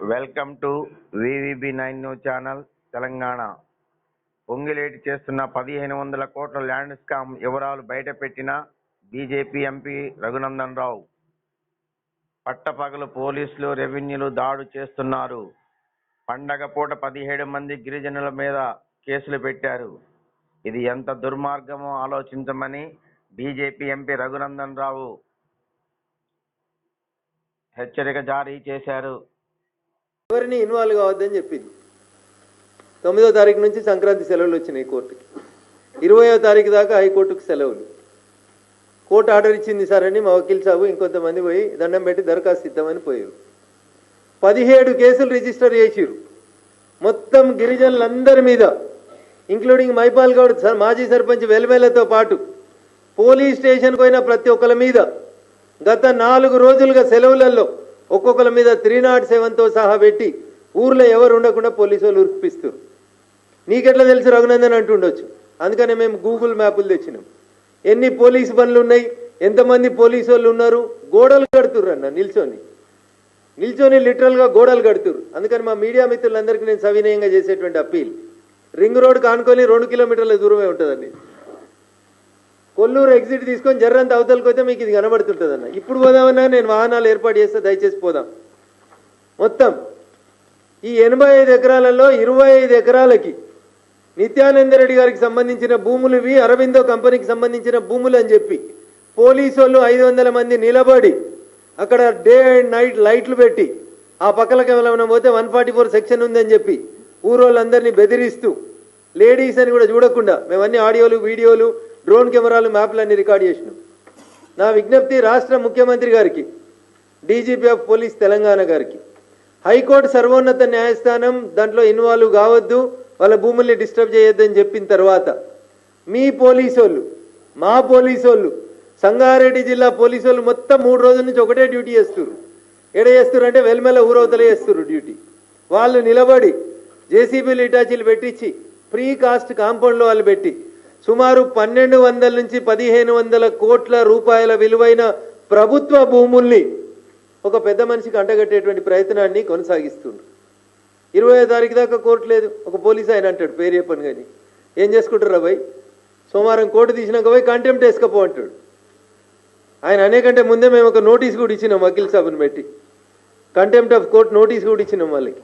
Welcome to VVB nine news channel Telangana. Ponguleti చేస్తున్న పదిహేను వందల కోట్ల ల్యాండ్ స్కామ్ వివరాలు బయటపెట్టిన బీజేపీ ఎంపీ రఘునందన్ రావు. పట్టపగలు పోలీసులు రెవెన్యూలు దాడు చేస్తున్నారు. పండగ పూట పదిహేడు మంది గిరిజనుల మీద కేసులు పెట్టారు. ఇది ఎంత దుర్మార్గమో ఆలోచించమని బీజేపీ ఎంపీ రఘునందన్ రావు హెచ్చరిక జారీ చేశారు. ఎవరిని ఇన్వాల్వ్ కావద్దని చెప్పింది. తొమ్మిదో తారీఖు నుంచి సంక్రాంతి సెలవులు వచ్చినాయి కోర్టుకి. ఇరవయో తారీఖు దాకా హైకోర్టుకు సెలవులు. కోర్టు ఆర్డర్ ఇచ్చింది సార్ అని మా వకీల్ సాబు ఇంకొంతమంది పోయి దండం పెట్టి దరఖాస్తు ఇద్దామని పోయారు. పదిహేడు కేసులు రిజిస్టర్ చేసిరు మొత్తం గిరిజనులందరి మీద ఇంక్లూడింగ్ మైపాల్ గౌడ్ మాజీ సర్పంచ్ వెల్వేలతో పాటు పోలీస్ స్టేషన్కి పోయిన ప్రతి ఒక్కరి మీద గత నాలుగు రోజులుగా సెలవులలో ఒక్కొక్కరి మీద త్రీ నాట్ సెవెన్తో సహా పెట్టి ఊర్లో ఎవరు ఉండకుండా పోలీసు వాళ్ళు ఉరిపిస్తారు నీకెట్లా తెలుసు రఘునందన్ అంటుండొచ్చు. అందుకనే మేము గూగుల్ మ్యాపులు తెచ్చినాం. ఎన్ని పోలీసు పనులు ఉన్నాయి ఎంతమంది పోలీసు వాళ్ళు ఉన్నారు గోడలు కడుతుర్రు అన్న నిల్చొని. నిల్చొని లిటరల్గా గోడలు కడుతురు అందుకని మా మీడియా మిత్రులందరికీ నేను సవినయంగా చేసేటువంటి అప్పీల్. రింగ్ రోడ్ కానుకొని రెండు కిలోమీటర్ల దూరమే ఉంటుందండి. కొల్లూరు ఎగ్జిట్ తీసుకొని జర్రంత అవతలకి పోతే మీకు ఇది కనబడుతుంటుంది అన్న ఇప్పుడు పోదామన్నా నేను వాహనాలు ఏర్పాటు చేస్తే దయచేసి పోదాం. మొత్తం ఈ ఎనభై ఐదు ఎకరాలలో ఇరవై ఐదు ఎకరాలకి నిత్యానంద రెడ్డి గారికి సంబంధించిన భూములు ఇవి అరవిందో కంపెనీకి సంబంధించిన భూములు అని చెప్పి పోలీసు వాళ్ళు ఐదు వందల మంది నిలబడి అక్కడ డే అండ్ నైట్ లైట్లు పెట్టి ఆ పక్కలకి ఏమైనా పోతే వన్ ఫార్టీ ఫోర్ సెక్షన్ ఉందని చెప్పి ఊరోళ్ళందరినీ బెదిరిస్తూ లేడీస్ అని కూడా చూడకుండా మేమన్నీ ఆడియోలు వీడియోలు డ్రోన్ కెమెరాలు మ్యాప్లు అన్ని రికార్డ్ చేసినాం. నా విజ్ఞప్తి రాష్ట్ర ముఖ్యమంత్రి గారికి డీజీపీ ఆఫ్ పోలీస్ తెలంగాణ గారికి. హైకోర్టు సర్వోన్నత న్యాయస్థానం దాంట్లో ఇన్వాల్వ్ కావద్దు వాళ్ళ భూముల్ని డిస్టర్బ్ చేయొద్దని చెప్పిన తర్వాత మీ పోలీసు మా పోలీసు సంగారెడ్డి జిల్లా పోలీసు మొత్తం మూడు రోజుల నుంచి ఒకటే డ్యూటీ చేస్తారు ఎడ చేస్తారు అంటే వెల్మెల ఊరవతలే చేస్తారు డ్యూటీ. వాళ్ళు నిలబడి జేసీబీలు ఇటాచీలు పెట్టించి ప్రీ కాస్ట్ కాంపౌండ్లో వాళ్ళు పెట్టి సుమారు పన్నెండు వందల నుంచి పదిహేను వందల కోట్ల రూపాయల విలువైన ప్రభుత్వ భూముల్ని ఒక పెద్ద మనిషికి అంటగట్టేటువంటి ప్రయత్నాన్ని కొనసాగిస్తుండ్రు. ఇరవై తారీఖు దాకా కోర్టు లేదు. ఒక పోలీస్ ఆయన అంటాడు పేరు చెప్పను కానీ. ఏం చేసుకుంటారు భయ్ సోమవారం కోర్టు తీసినాక పోయి కంటెంప్ట్ వేసుకపో అంటాడు. ఆయన అనేకంటే ముందే మేము ఒక నోటీస్ కూడా ఇచ్చినాం వకీల్ సాబ్ని పెట్టి. కంటెంప్ట్ ఆఫ్ కోర్ట్ నోటీస్ కూడా ఇచ్చినాం వాళ్ళకి.